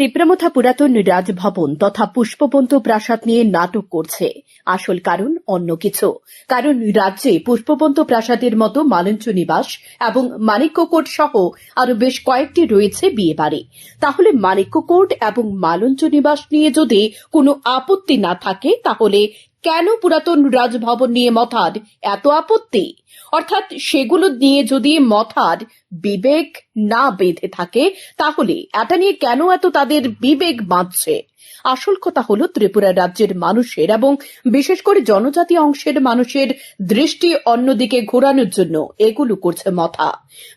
তিপ্রামথা পুরাতন রাজভবন তথা পুষ্পবন্ত প্রাসাদ নিয়ে নাটক করছে। আসল কারণ অন্য কিছু। কারণ রাজ্যে পুষ্পবন্ত প্রাসাদের মতো মালঞ্চ নিবাস এবং মানিক্যকোট সহ আরও বেশ কয়েকটি রয়েছে বিয়ে বাড়ি তাহলে মানিক্যকোট এবং মালঞ্চ নিবাস নিয়ে যদি কোনো আপত্তি না থাকে, তাহলে কেন পুরাতন রাজভবন নিয়ে মথার এত আপত্তি? অর্থাৎ সেগুলো নিয়ে যদি মথার বিবেক না বেঁধে থাকে, তাহলে এটা নিয়ে কেন এত তাদের বিবেক বাঁধছে? আসল কথা হলো, ত্রিপুরা রাজ্যের মানুষের এবং বিশেষ করে জনজাতি অংশের মানুষের দৃষ্টি অন্যদিকে ঘোরানোর জন্য এগুলো করছে মথা।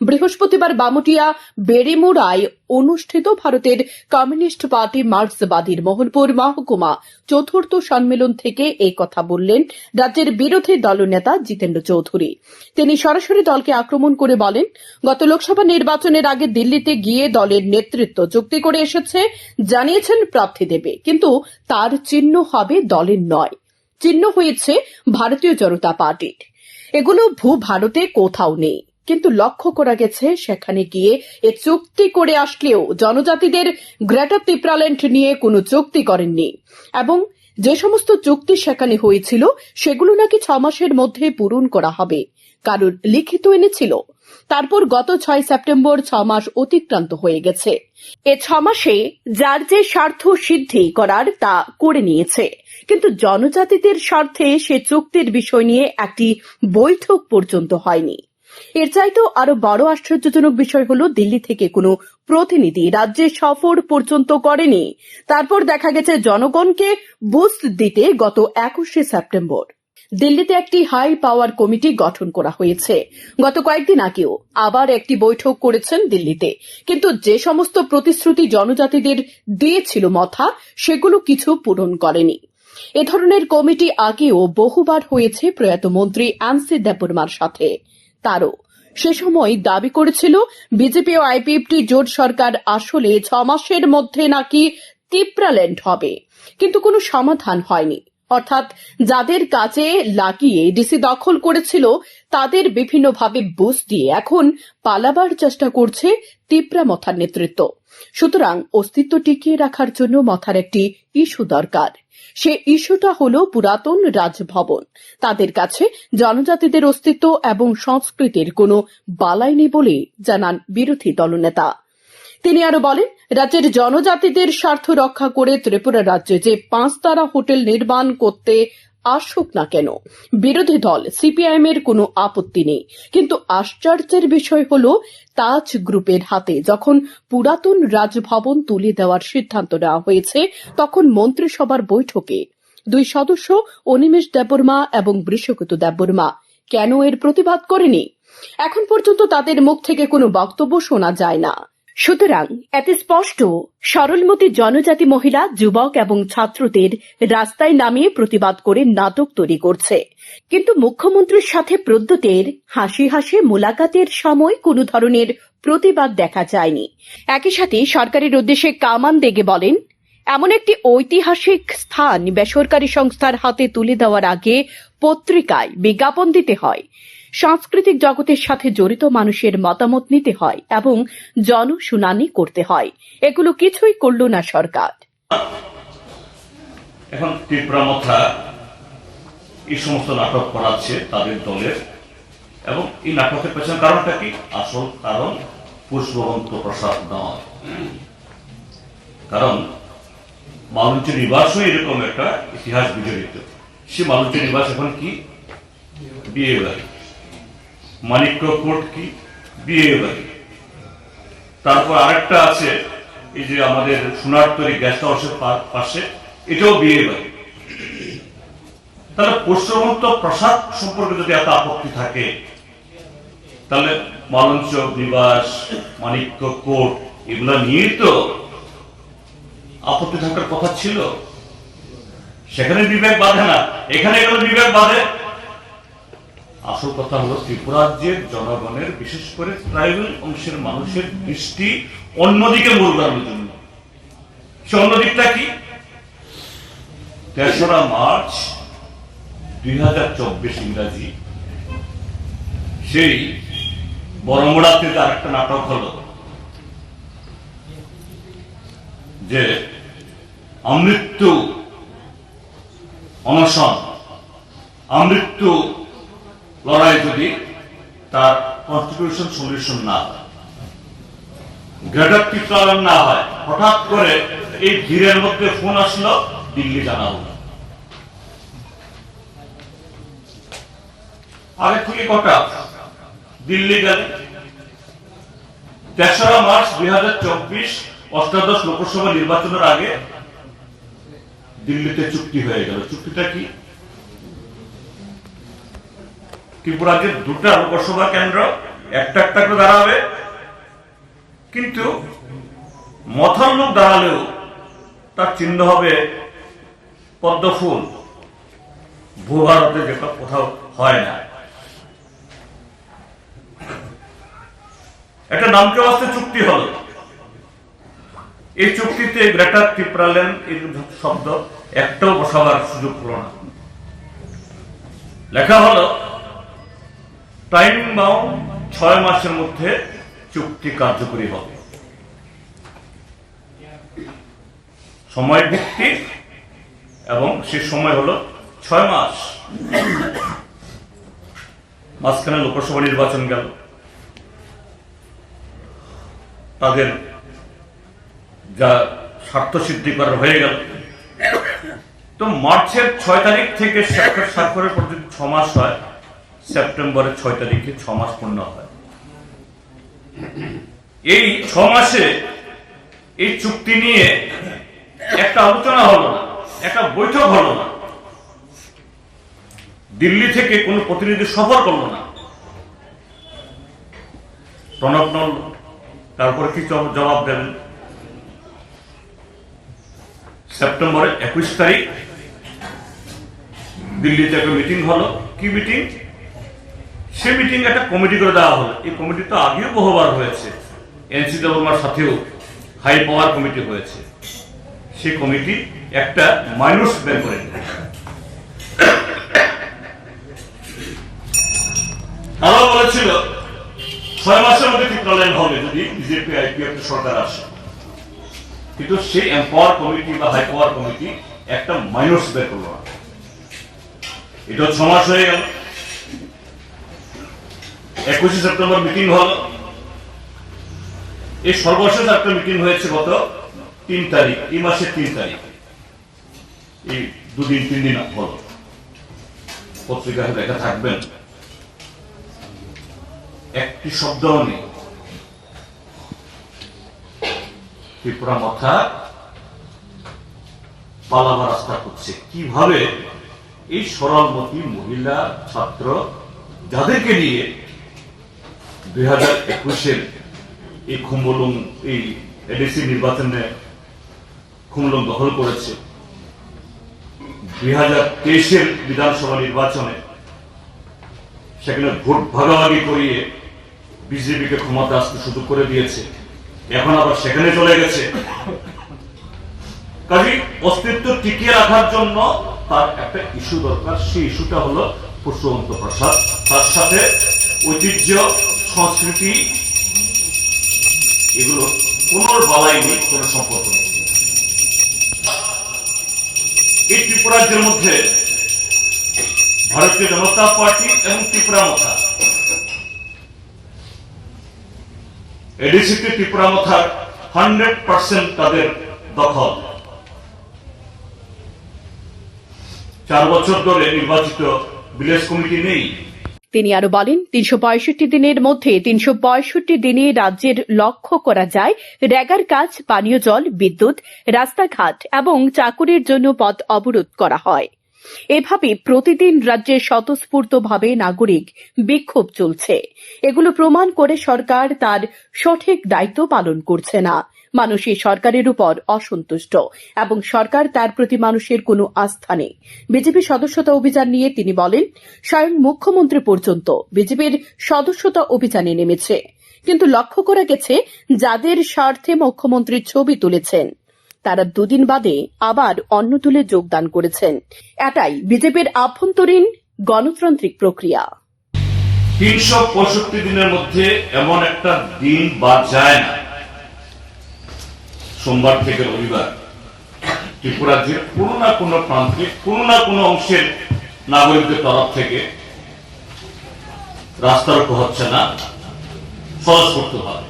বৃহস্পতিবার বামুটিয়া বেড়িমুড়ায় অনুষ্ঠিত ভারতের কমিউনিস্ট পার্টি মার্ক্সবাদীর মোহনপুর মহকুমা চতুর্থ সম্মেলন থেকে এই কথা বললেন রাজ্যের বিরোধী দলনেতা জিতেন্দ্র চৌধুরী। তিনি সরাসরি দলকে আক্রমণ করে বলেন, গত লোকসভা নির্বাচনের আগে দিল্লিতে গিয়ে দলের নেতৃত্ব চুক্তি করে এসেছে, জানিয়েছেন প্রার্থী দেবে। কিন্তু তার চিহ্ন হবে দলের নয়। চিহ্ন হয়েছে ভারতীয় জনতা পার্টির। এগুলো ভূ ভারতে কোথাও নেই। কিন্তু লক্ষ্য করা গেছে, সেখানে গিয়ে এ চুক্তি করে আসলেও জনজাতিদের গ্রেটার তিপ্রাল্যান্ড নিয়ে কোনো চুক্তি করেননি। এবং যে সমস্ত চুক্তি সেখানে হয়েছিল, সেগুলো নাকি ছ মাসের মধ্যে পূরণ করা হবে। কারণ লিখিত এনেছিল তারপর গত ছয় সেপ্টেম্বর ছ মাস অতিক্রান্ত হয়ে গেছে। এ ছ মাসে যার যে স্বার্থ সিদ্ধি করার তা করে নিয়েছে। কিন্তু জনজাতিদের স্বার্থে সে চুক্তির বিষয় নিয়ে একটি বৈঠক পর্যন্ত হয়নি। এর চাইতেও আরও বড় আশ্চর্যজনক বিষয় হলো দিল্লি থেকে কোনো প্রতিনিধি রাজ্যে সফর পর্যন্ত করেনি। তারপর দেখা গেছে জনগণকে বুস্ট দিতে গত একুশে সেপ্টেম্বর। দিল্লিতে একটি হাই পাওয়ার কমিটি গঠন করা হয়েছে। গত কয়েকদিন আগেও আবার একটি বৈঠক করেছেন দিল্লিতে। কিন্তু যে সমস্ত প্রতিশ্রুতি জনজাতিদের দিয়েছিল মথা, সেগুলো কিছু পূরণ করেনি। এ ধরনের কমিটি আগেও বহুবার হয়েছে প্রয়াত মন্ত্রী অ্যান্সি দেববর্মার সাথে। তারও সে সময় দাবি করেছিল বিজেপি ও আইপিএফটি জোট সরকার আসলে ছ মাসের মধ্যে নাকি তিপ্রাল্যান্ড হবে। কিন্তু কোনো সমাধান হয়নি। অর্থাৎ যাদের কাজে লাগিয়ে ডিসি দখল করেছিল, তাদের বিভিন্নভাবে বুঝ দিয়ে এখন পালাবার চেষ্টা করছে তিপ্রা মথার নেতৃত্ব। সুতরাং অস্তিত্ব টিকিয়ে রাখার জন্য মথার একটি ইস্যু দরকার। সে ইস্যুটা হল পুরাতন রাজভবন। তাদের কাছে জনজাতিদের অস্তিত্ব এবং সংস্কৃতির কোনো বালাই নেই বলে জানান বিরোধী দলনেতা। তিনি আরও বলেন রাজ্যের জনজাতিদের স্বার্থ রক্ষা করে ত্রিপুরা রাজ্যে যে পাঁচতারা হোটেল নির্মাণ করতে আসুক না কেন, বিরোধী দল সিপিআইএম এর কোনো আপত্তি নেই। কিন্তু আশ্চর্যের বিষয় হল, তাজ গ্রুপের হাতে যখন পুরাতন রাজভবন তুলে দেওয়ার সিদ্ধান্ত নেওয়া হয়েছে, তখন মন্ত্রিসভার বৈঠকে দুই সদস্য অনিমেষ দেববর্মা এবং বৃষকত দেববর্মা কেন এর প্রতিবাদ করেনি? এখন পর্যন্ত তাদের মুখ থেকে কোনো বক্তব্য শোনা যায় না। সুতরাং, এতে স্পষ্ট, সরলমতি জনজাতি মহিলা, যুবক এবং ছাত্রদের রাস্তায় নামিয়ে প্রতিবাদ করে নাটক তৈরি করছে। কিন্তু মুখ্যমন্ত্রীর সাথে প্রদ্যুতের, হাসি হাসি মোলাকাতের সময় কোনো ধরনের প্রতিবাদ দেখা যায়নি। একই সাথে সরকারের উদ্দেশ্যে কামান দেগে বলেন, এমন একটি ঐতিহাসিক স্থান বেসরকারি সংস্থার হাতে তুলে দেওয়ার আগে পত্রিকায় বিজ্ঞাপন দিতে হয়। সাংস্কৃতিক জগতের সাথে জড়িত মানুষের মতামত নিতে হয় এবং জনশুনানি করতে হয়। এগুলো কিছুই করল না সরকার। এখন তীব্রামথা এই সমস্ত নাটক করাচ্ছে তাদের দলের এবং এই নাটকের পেছনে কারণটা কি? আসল কারণ পুষ্পবন্ত প্রসাদ নয়। কারণ মালুঞ্চ নিবাসও এরকম একটা ইতিহাস বিজড়িত। সে মালুঞ্চ নিবাস এখন কি? বিয়ে বাড়ি। মানিক্য কোর্ট কি? বিয়ে বাড়ি তারপর আরেকটা আছে, এই যে আমাদের সোনারতরি গেস্ট হাউসের পাশে, এটাও বিয়ে বাড়ি তাহলে পশ্চিমবঙ্গ প্রসাদ সম্পর্কে যদি এত আপত্তি থাকে, তাহলে মালঞ্চ, নিবাস, মানিক্য কোর্ট, এগুলা নিয়েই তো আপত্তি থাকার কথা ছিল। সেখানে বিবেক বাঁধে না। এখানে এগুলো বিবেক বাঁধে? আসল কথা হলো ত্রিপুরাজ্যের জনগণের, বিশেষ করে ট্রাইবেল অংশের মানুষের দৃষ্টি অন্যদিকে মুরগানোর জন্য। সে অন্যদিকটা কি? তেসরা মার্চ দুই হাজার চব্বিশ ইংরাজি। সেই বরমড়াতে তার একটা নাটক হলো, যে আমৃত্যু অনশন, আমৃত্যু লড়াই যদি তার কনস্টিটিউশন সলিউশন না হয় গ্রেটার না হয়, হঠাৎ করে এই ভিড়ের মধ্যে ফোন দিল্লি জানা হলো কটা দিল্লি গেলে। তেসরা মার্চ দুই হাজার চব্বিশ, অষ্টাদশ লোকসভা নির্বাচনের আগে দিল্লিতে চুক্তি হয়ে গেল। চুক্তিটা কি? ত্রিপুরাতে দুটা লোকসভা কেন্দ্র, একটা একটা করে দাঁড়াবে। কিন্তু মথার লোক দাঁড়ালেও তার চিহ্ন হবে পদ্ম ফুল। ভূভারতে যেটা কোথাও হয় না। একটা নামকে বাস্তে চুক্তি হলো। এই চুক্তিতে গ্রেটার ত্রিপুরালেন এই শব্দ একটাও বসাবার সুযোগ হলো না। লেখা হলো টাইম বাউন্ড ছয় মাসের মধ্যে চুক্তি কার্যকরী হবে। সময় ভিত্তিক এবং সে সময় হলো ছয় মাস। মাঝখানে লোকসভা নির্বাচন গেল। তাদের যা স্বার্থ সিদ্ধি করার হয়ে গেল। তো মার্চের ছয় তারিখ থেকে স্বাক্ষর স্বাক্ষরের পর যদি ছ মাস হয় সেপ্টেম্বরের ছয় তারিখে ছ মাস পূর্ণ হয়। এই ছ মাসে এই চুক্তি নিয়ে একটা আলোচনা হলো না, একটা বৈঠক হলো না। দিল্লি থেকে কোনো প্রতিনিধি সফর করল না। প্রণব নল তারপরে কি জবাব দেবেন? সেপ্টেম্বরের একুশ তারিখ দিল্লিতে একটা মিটিং হলো। কি মিটিং? সে মিটিং একটা কমিটি করে দেওয়া হলো। এই কমিটি তো আগেও বহুবার হয়েছে। এনসিডব্লিউর সাথেও হাই পাওয়ার কমিটি হয়েছে। সেই কমিটি একটা মাইনস বের করে বলেছিল, ছয় মাসের মধ্যে হবে যদি বিজেপি সরকার আসে। কিন্তু সেই এম্পাওয়ার কমিটি বা হাই পাওয়ার কমিটি একটা মাইনস বের এটা ছ মাস হয়ে গেল। একুশে সেপ্টেম্বর মিটিং হল। এই সর্বশেষ একটা মিটিং হয়েছে গত তিন তারিখ, এই মাসের তিন তারিখ। এই দুদিন, তিন দিন হল। পত্রিকায় দেখা থাকবেন, একটি শব্দ নেই। ত্রিপুরা মাথা পালাবার রাস্তা করছে কীভাবে এই সরলমতি মহিলা, ছাত্র, যাদেরকে নিয়ে দুই হাজার একুশের এই খুম্বলুম এই এডিসি নির্বাচনে খুমলুম দখল করেছে। দুই হাজার তেইশের বিধানসভা নির্বাচনে সেখানে ভোট ভাগাভাগি করিয়ে বিজেপিকে ক্ষমতা আসতে সুযোগ করে দিয়েছে। এখন আবার সেখানে চলে গেছে। কাজে অস্তিত্ব টিকিয়ে রাখার জন্য তার একটা ইস্যু দরকার। সেই ইস্যুটা হলো পুষ্পবন্ত প্রসাদ। তার সাথে ঐতিহ্য সংস্কৃতি, এগুলো কোন বালাই নেই, কোন সম্পর্ক নেই। এই ত্রিপুরাজ্যের মধ্যে ভারতীয় জনতা পার্টি এবং ত্রিপুরা মথা। এডিসিপি ত্রিপুরা মথার হান্ড্রেড পার্সেন্ট তাদের দখল। চার বছর ধরে নির্বাচিত ভিলেজ কমিটি নেই। তিনি আরও বলেন, তিনশো পঁয়ষট্টি দিনের মধ্যে তিনশো পঁয়ষট্টি দিনে রাজ্যের লক্ষ্য করা যায় র্যাগার কাজ, পানীয় জল, বিদ্যুৎ, রাস্তাঘাট এবং চাকুরির জন্য পথ অবরোধ করা হয়। এভাবে প্রতিদিন রাজ্যে স্বতঃস্ফূর্তভাবে নাগরিক বিক্ষোভ চলছে। এগুলো প্রমাণ করে সরকার তার সঠিক দায়িত্ব পালন করছে না। মানুষ এই সরকারের উপর অসন্তুষ্ট এবং সরকার তার প্রতি মানুষের কোনো আস্থা নেই। বিজেপি সদস্যতা অভিযান নিয়ে তিনি বলেন, স্বয়ং মুখ্যমন্ত্রী পর্যন্ত বিজেপির সদস্যতা অভিযানে নেমেছে। কিন্তু লক্ষ্য করা গেছে, যাদের স্বার্থে মুখ্যমন্ত্রীর ছবি তুলেছেন তারা দুদিন বাদে আবার অন্য তুলে যোগদান করেছেন। এটাই বিজেপির আভ্যন্তরীণ গণতান্ত্রিক প্রক্রিয়া। তিনশো পঁয়ষট্টি দিনের মধ্যে এমন একটা দিন বাদ যায় না। সোমবার থেকে রবিবার ত্রিপুরাজ্যের কোনো না কোনো প্রান্তে, কোনো না কোনো অংশের নাগরিকদের তরফ থেকে রাস্তা রোকো হচ্ছে না সহজ করতে হবে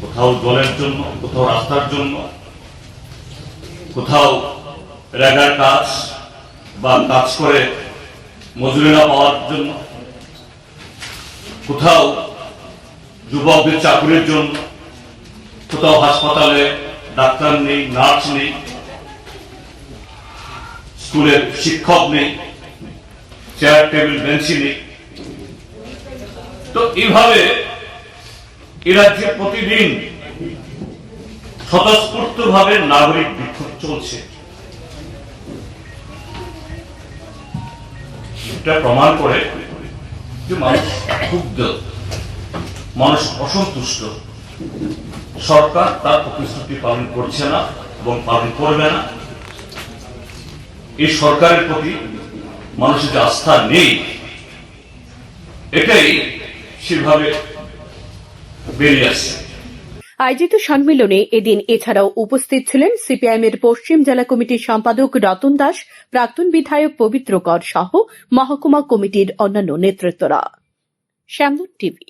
কোথাও জলের জন্য, কোথাও রাস্তার জন্য কোথাও রেগার কাজ বা কাজ করে মজুরি না পাওয়ার জন্য, কোথাও যুবকদের চাকরির জন্য, কোথাও হাসপাতালে ডাক্তার নেই, নার্স নেই, স্কুলের শিক্ষক নেই, চেয়ার, টেবিল, বেঞ্চি নেই। তো এইভাবে এ রাজ্যে প্রতিদিন স্বতঃস্ফূর্ত ভাবে নাগরিক চলছে। এটা প্রমাণ করে যে মানুষ ক্ষুব্ধ, মানুষ অসন্তুষ্ট। সরকার তার প্রতিশ্রুতি পালন করছে না এবং পালন করবে না। এই সরকারের প্রতি মানুষের যে আস্থা নেই, এটাই সেভাবে বেরিয়ে আসছে। আয়োজিত সম্মেলনে এদিন এছাড়াও উপস্থিত ছিলেন সিপিআইএমের পশ্চিম জেলা কমিটির সম্পাদক রতন দাস, প্রাক্তন বিধায়ক পবিত্র কর সহ মহকুমা কমিটির অন্যান্য নেতৃত্বরা। টিভি